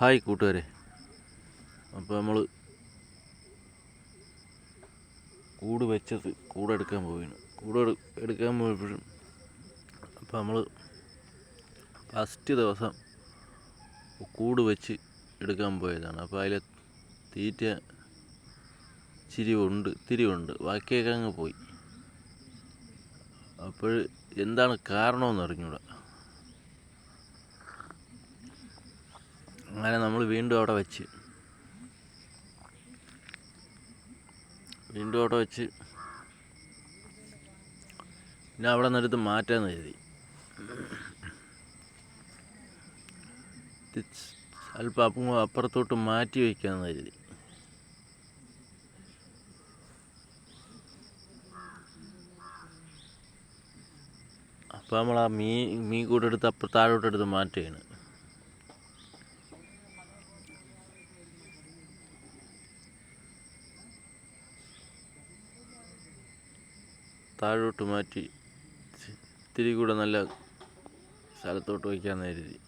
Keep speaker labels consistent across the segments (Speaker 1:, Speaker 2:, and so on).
Speaker 1: Hi കൂട്ടുകാരെ. അപ്പോൾ നമ്മൾ കൂട് വെച്ചത് കൂട് എടുക്കാൻ പോവുകയാണ്. കൂട് എടുക്കാൻ പോയപ്പോഴും അപ്പോൾ നമ്മൾ ഫസ്റ്റ് ദിവസം കൂട് വെച്ച് എടുക്കാൻ പോയതാണ്. അപ്പോൾ അതിൽ തീറ്റ ചിരിവുണ്ട് തിരിവുണ്ട്. ബാക്കിയൊക്കെ അങ്ങ് പോയി. അപ്പോൾ എന്താണ് കാരണമെന്ന് അറിഞ്ഞൂടാ. അങ്ങനെ നമ്മൾ വീണ്ടും അവിടെ വെച്ച്. വീണ്ടും അവിടെ വെച്ച്. പിന്നെ അവിടെ നിന്നെടുത്ത് മാറ്റാന്ന് കരുതി. അല്പം അപ്പം അപ്പുറത്തോട്ട് മാറ്റി വയ്ക്കാമെന്ന് കരുതി. അപ്പോൾ നമ്മൾ ആ മീ മീൻ കൂട്ടെടുത്ത് അപ്പുറം താഴോട്ടെടുത്ത് മാറ്റുകയാണ്. താഴോട്ട് മാറ്റി ഇത്തിരി കൂടെ നല്ല സ്ഥലത്തോട്ട് വയ്ക്കാമെന്ന് കരുതി.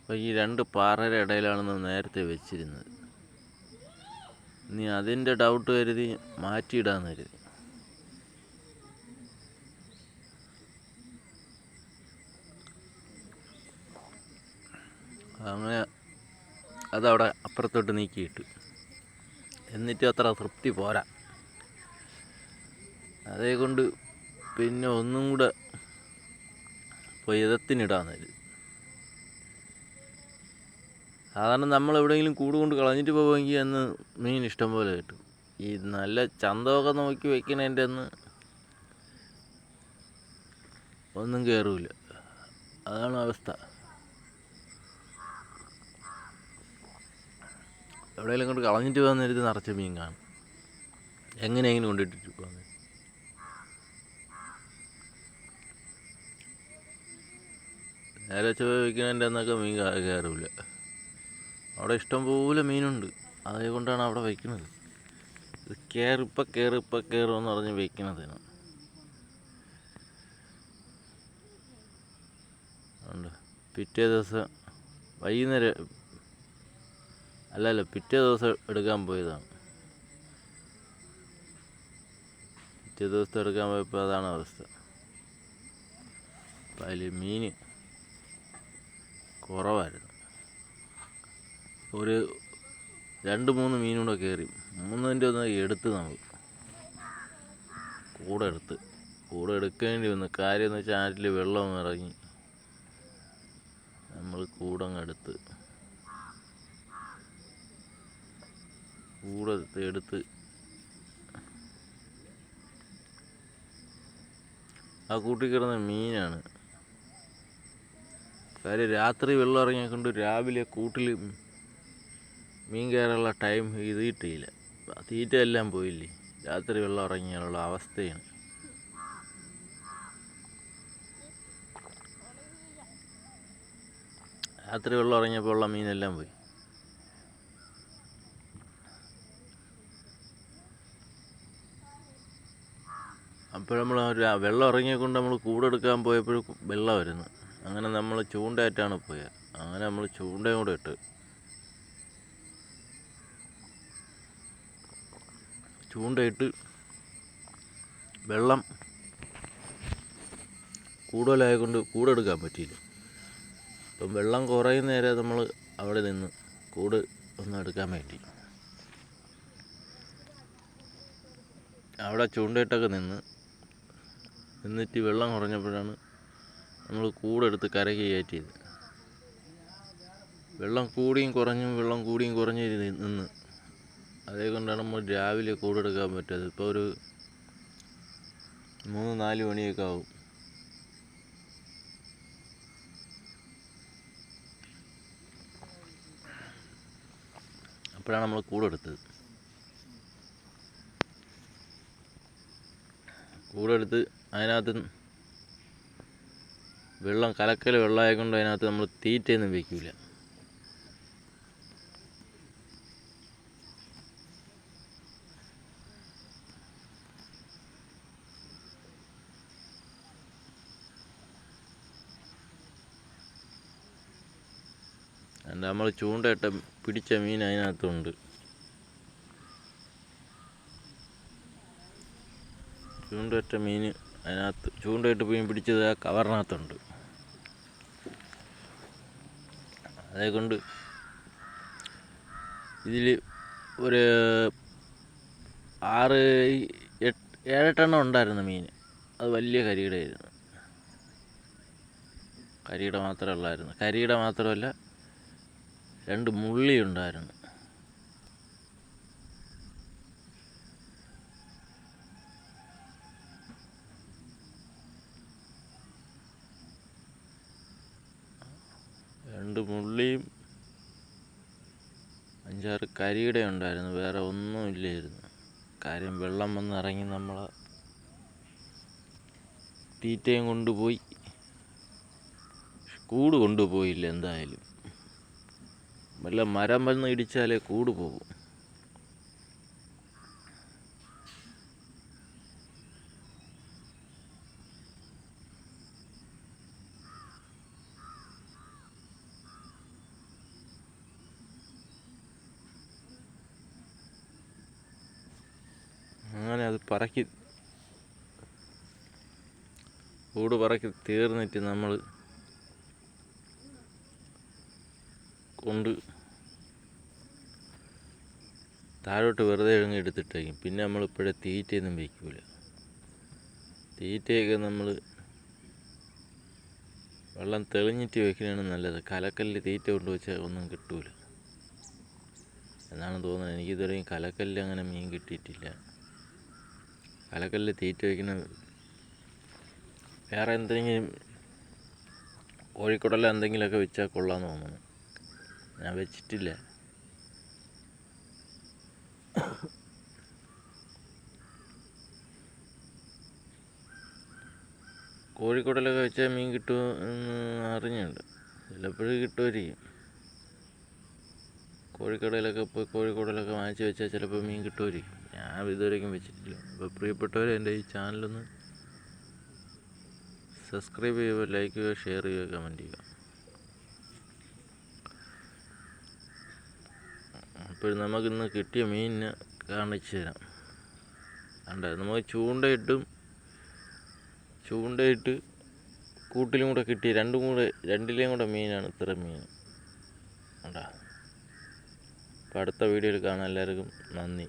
Speaker 1: അപ്പോൾ ഈ രണ്ട് പാറയുടെ ഇടയിലാണെന്ന് നേരത്തെ വെച്ചിരുന്നത്. ഇനി അതിന്റെ ഡൗട്ട് കരുതി മാറ്റിയിടാമെന്ന് കരുതി. അങ്ങനെ അതവിടെ അപ്പുറത്തോട്ട് നീക്കിയിട്ടു. എന്നിട്ടും അത്ര തൃപ്തി പോരാ. അതേ കൊണ്ട് പിന്നെ ഒന്നും കൂടെ പൊയ്തത്തിനിടാന്ന് സാധാരണ നമ്മൾ എവിടെയെങ്കിലും കൂട് കൊണ്ട് കളഞ്ഞിട്ട് പോവുമെങ്കിൽ അന്ന് മീൻ ഇഷ്ടം പോലെ കിട്ടും. ഈ നല്ല ചന്തമൊക്കെ നോക്കി വെക്കണതിന്റെ അന്ന് ഒന്നും കയറൂല അതാണ് അവസ്ഥ. എവിടെയെങ്കിലും കൊണ്ട് കളഞ്ഞിട്ട് നേരത്ത് നിറച്ച മീൻ കാണും. എങ്ങനെയെങ്കിലും കൊണ്ടിട്ടിട്ട് പോകാൻ നേരെ ചൊവ്വ വയ്ക്കുന്നതിന്റെ അന്നൊക്കെ മീൻ കയറില്ല കയറൂല. അവിടെ ഇഷ്ടംപോലെ മീനുണ്ട്. അതുകൊണ്ടാണ് അവിടെ വയ്ക്കുന്നത്. ഇത് കയറിപ്പ ഇപ്പം കയറി ഇപ്പം കയറുമെന്ന് പറഞ്ഞ് വയ്ക്കുന്നതിന്. ഉണ്ട് പിറ്റേ ദിവസം വൈകുന്നേരം അല്ലല്ല അല്ല പിറ്റേ ദിവസം എടുക്കാൻ പോയതാണ്. പിറ്റേ ദിവസം എടുക്കാൻ പോയപ്പോൾ അതാണ് അവസ്ഥ. അതിൽ മീൻ കുറവായിരുന്നു. ഒരു രണ്ട് മൂന്ന് മീനൂടെ കയറി മൂന്നിന്റെ ഒന്ന് എടുത്ത് നമുക്ക് കൂടെ എടുത്ത്. കൂടെ എടുക്കേണ്ടി വന്നു. കാര്യം എന്ന് വെച്ചാൽ ആറ്റിൽ വെള്ളം ഇറങ്ങി. നമ്മൾ കൂടങ്ങ് എടുത്ത്. കൂടെ എടുത്ത് ആ കൂട്ടി കിടന്ന മീനാണ്. കാര്യം രാത്രി വെള്ളം ഇറങ്ങിയ കൊണ്ട് രാവിലെ കൂട്ടിൽ മീൻ കയറാനുള്ള ടൈം ഇത് കിട്ടിയില്ല. തീറ്റ എല്ലാം പോയില്ലേ? രാത്രി വെള്ളം ഇറങ്ങിയാലുള്ള അവസ്ഥയാണ്. രാത്രി വെള്ളം ഇറങ്ങിയപ്പോൾ ഉള്ള മീനെല്ലാം പോയി. അപ്പോൾ നമ്മൾ വെള്ളം ഇറങ്ങിയ കൊണ്ട് നമ്മൾ കൂടെടുക്കാൻ പോയപ്പോഴും വെള്ളം വരുന്നു അങ്ങനെ നമ്മൾ ചൂണ്ടയായിട്ടാണ് പോയത് അങ്ങനെ നമ്മൾ ചൂണ്ടയും കൂടെ ഇട്ട്. ചൂണ്ടയിട്ട് വെള്ളം കൂടുതലായതുകൊണ്ട് കൂടെ എടുക്കാൻ പറ്റിയില്ല. അപ്പം വെള്ളം കുറയുന്ന നേരെ നമ്മൾ അവിടെ നിന്ന് കൂട് ഒന്ന് എടുക്കാൻ വേണ്ടി. അവിടെ ചൂണ്ടയിട്ടൊക്കെ നിന്ന്. നിന്നിട്ട് വെള്ളം കുറഞ്ഞപ്പോഴാണ് നമ്മൾ കൂടെടുത്ത് കരയ്ക്ക് കയറ്റിയത്. വെള്ളം കൂടിയും കുറഞ്ഞും വെള്ളം കൂടിയും കുറഞ്ഞും നിന്ന്. അതേ കൊണ്ടാണ് നമ്മൾ രാവിലെ കൂടെടുക്കാൻ പറ്റാത്തത് ഇപ്പോൾ ഒരു മൂന്ന് നാല് മണിയൊക്കെ ആവും. അപ്പോഴാണ് നമ്മൾ കൂടെടുത്തത് കൂടെടുത്ത് അതിനകത്ത് വെള്ളം കലക്കൽ വെള്ളമായതുകൊണ്ട് അതിനകത്ത് നമ്മൾ തീറ്റയൊന്നും വയ്ക്കില്ല എന്റെ നമ്മൾ ചൂണ്ടയിട്ട പിടിച്ച മീൻ അതിനകത്തുണ്ട്. ചൂണ്ടയിട്ട മീൻ അതിനകത്ത് ചൂണ്ടയിട്ട് മീൻ പിടിച്ചത് ആ കവറിനകത്തുണ്ട്. അതേകൊണ്ട് ഇതിൽ ഒരു ആറ് ഏഴെട്ടെണ്ണം ഉണ്ടായിരുന്നു മീൻ. അത് വലിയ കരിയിടയായിരുന്നു. കരിയിട കരിയുടെ മാത്രമേ ഉള്ളായിരുന്നു. കരിയിട മാത്രമല്ല രണ്ട് മുള്ളി ഉണ്ടായിരുന്നു. മുള്ളിയും അഞ്ചാറ് കരിയുടെ ഉണ്ടായിരുന്നു വേറെ ഒന്നും ഇല്ലായിരുന്നു. കാര്യം വെള്ളം വന്ന് ഇറങ്ങി നമ്മൾ തീറ്റയും കൊണ്ടുപോയി. കൂട് കൊണ്ടുപോയില്ല എന്തായാലും. വല്ല മരം വന്ന് ഇടിച്ചാലേ കൂട് പോകും അങ്ങനെ അത് പറക്കി കൂട് പറക്കി തീർന്നിട്ട് നമ്മൾ കൊണ്ട് താഴോട്ട് വെറുതെ ഇഴങ്ങി എടുത്തിട്ടേക്കും. പിന്നെ നമ്മൾ ഇപ്പോഴേ തീറ്റയൊന്നും വയ്ക്കൂല തീറ്റയൊക്കെ നമ്മൾ വെള്ളം തെളിഞ്ഞിട്ട് വയ്ക്കുന്നതാണ് നല്ലത്. കലക്കല്ലിൽ തീറ്റ കൊണ്ട് വെച്ചാൽ ഒന്നും കിട്ടൂല. എന്നാണ് തോന്നുന്നത്. എനിക്കിതുവരെയും കലക്കല്ലിൽ അങ്ങനെ മീൻ കിട്ടിയിട്ടില്ല. കലക്കല്ലിൽ തീറ്റ വയ്ക്കുന്ന വേറെ എന്തെങ്കിലും കോഴിക്കുടല എന്തെങ്കിലുമൊക്കെ വെച്ചാൽ കൊള്ളാമെന്ന് തോന്നുന്നു. ഞാൻ വെച്ചിട്ടില്ല. കോഴിക്കുടലൊക്കെ വെച്ചാൽ മീൻ കിട്ടുമെന്ന് അറിഞ്ഞുണ്ട്. ചിലപ്പോഴും കിട്ടുമായിരിക്കും. കോഴിക്കടയിലൊക്കെ പോയി കോഴിക്കുടലൊക്കെ വാങ്ങിച്ച് വെച്ചാൽ ചിലപ്പോൾ മീൻ കിട്ടുമായിരിക്കും. ഞാൻ ഇതുവരെയും വെച്ചിട്ടില്ല. അപ്പോൾ പ്രിയപ്പെട്ടവർ എന്റെ ഈ ചാനലൊന്ന് സബ്സ്ക്രൈബ് ചെയ്യുക ലൈക്ക് ചെയ്യുക ഷെയർ ചെയ്യുക കമന്റ് ചെയ്യുക. അപ്പോൾ നമുക്കിന്ന് കിട്ടിയ മീനിനെ കാണിച്ചു തരാം. കണ്ട? നമുക്ക് ചൂണ്ടയിട്ടും ചൂണ്ടയിട്ട് കൂട്ടിലും കൂടെ കിട്ടി രണ്ടും കൂടെ രണ്ടിലെയും കൂടെ മീനാണ് ഇത്ര മീൻ. ഉണ്ടാ അപ്പോൾ അടുത്ത വീഡിയോയിൽ കാണാൻ എല്ലാവർക്കും നന്ദി.